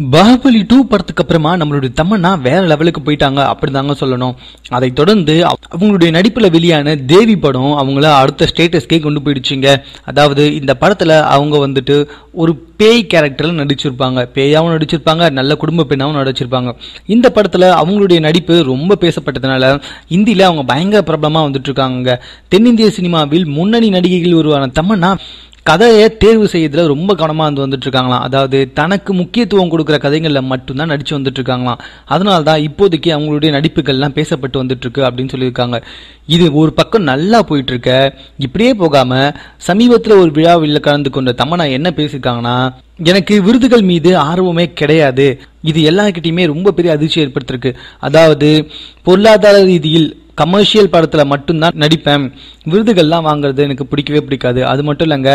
Baahubali two படத்துக்கு அப்புறமா நம்மளுடைய தமன்னா வேற லெவலுக்கு போயிட்டாங்க அப்படிதாங்க சொல்லணும். அதை தொடர்ந்து அவங்களுடைய நடிப்பில் வெளியான தேவி படம் அவங்கள அடுத்த ஸ்டேட்டஸ்க்கே கொண்டு போயிடுச்சுங்க. அதாவது இந்த படத்தில் அவங்க வந்துட்டு ஒரு பேய் கேரக்டரில் நடிச்சிருப்பாங்க. பேயாவும் நடிச்சிருப்பாங்க நல்ல குடும்ப பெண்ணாகவும் நடிச்சிருப்பாங்க. இந்த படத்தில் அவங்களுடைய நடிப்பு ரொம்ப பேசப்பட்டதுனால இந்தியில் அவங்க பயங்கர பிரபலமாக வந்துட்டு இருக்காங்க தென்னிந்திய சினிமாவில் முன்னணி நடிகைகள் உருவான தமன்னா கதையை தேர்வு செய்யறதுல ரொம்ப கவனமாக வந்து வந்துட்டு இருக்காங்களாம் அதாவது தனக்கு முக்கியத்துவம் கொடுக்குற கதைகளில் மட்டும்தான் நடிச்சு வந்துட்டு இருக்காங்களாம் அதனால தான் இப்போதைக்கு அவங்களுடைய நடிப்புகள்லாம் பேசப்பட்டு வந்துட்டு இருக்கு அப்படின்னு சொல்லியிருக்காங்க. இது ஒரு பக்கம் நல்லா போயிட்டு இருக்க இப்படியே போகாம சமீபத்தில் ஒரு விழாவில் கலந்து கொண்ட தமனா என்ன பேசியிருக்காங்கன்னா எனக்கு விருதுகள் மீது ஆர்வமே கிடையாது. இது எல்லாருக்கிட்டையுமே ரொம்ப பெரிய அதிர்ச்சி ஏற்படுத்திருக்கு. அதாவது பொருளாதார ரீதியில் கமர்ஷியல் படத்தில் மட்டும்தான் நடிப்பேன். விருதுகள்லாம் வாங்குறது எனக்கு பிடிக்கவே பிடிக்காது. அது மட்டும் இல்லைங்க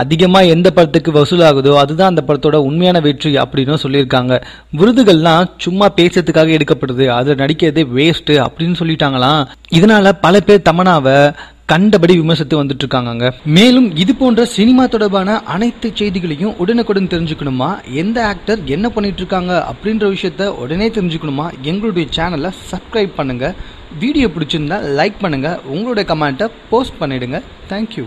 அதிகமாக எந்த படத்துக்கு வசூலாகுதோ அதுதான் அந்த படத்தோட உண்மையான வெற்றி அப்படின்னு சொல்லியிருக்காங்க. விருதுகள்லாம் சும்மா பேசுறதுக்காக எடுக்கப்படுது. அதில் நடிக்கிறதே வேஸ்ட்டு அப்படின்னு சொல்லிட்டாங்களாம். இதனால பல பேர் தமனாவை கண்டபடி விமர்சித்து வந்துட்டு இருக்காங்க மேலும் இது போன்ற சினிமா தொடர்பான அனைத்து செய்திகளையும் உடனுக்குடன் தெரிஞ்சுக்கணுமா? எந்த ஆக்டர் என்ன பண்ணிட்டு இருக்காங்க அப்படின்ற விஷயத்த உடனே தெரிஞ்சுக்கணுமா? எங்களுடைய சேனலை சப்ஸ்கிரைப் பண்ணுங்க. வீடியோ பிடிச்சிருந்தா லைக் பண்ணுங்கள் உங்களுடைய கமெண்ட்டை போஸ்ட் பண்ணிவிடுங்க தேங்க்யூ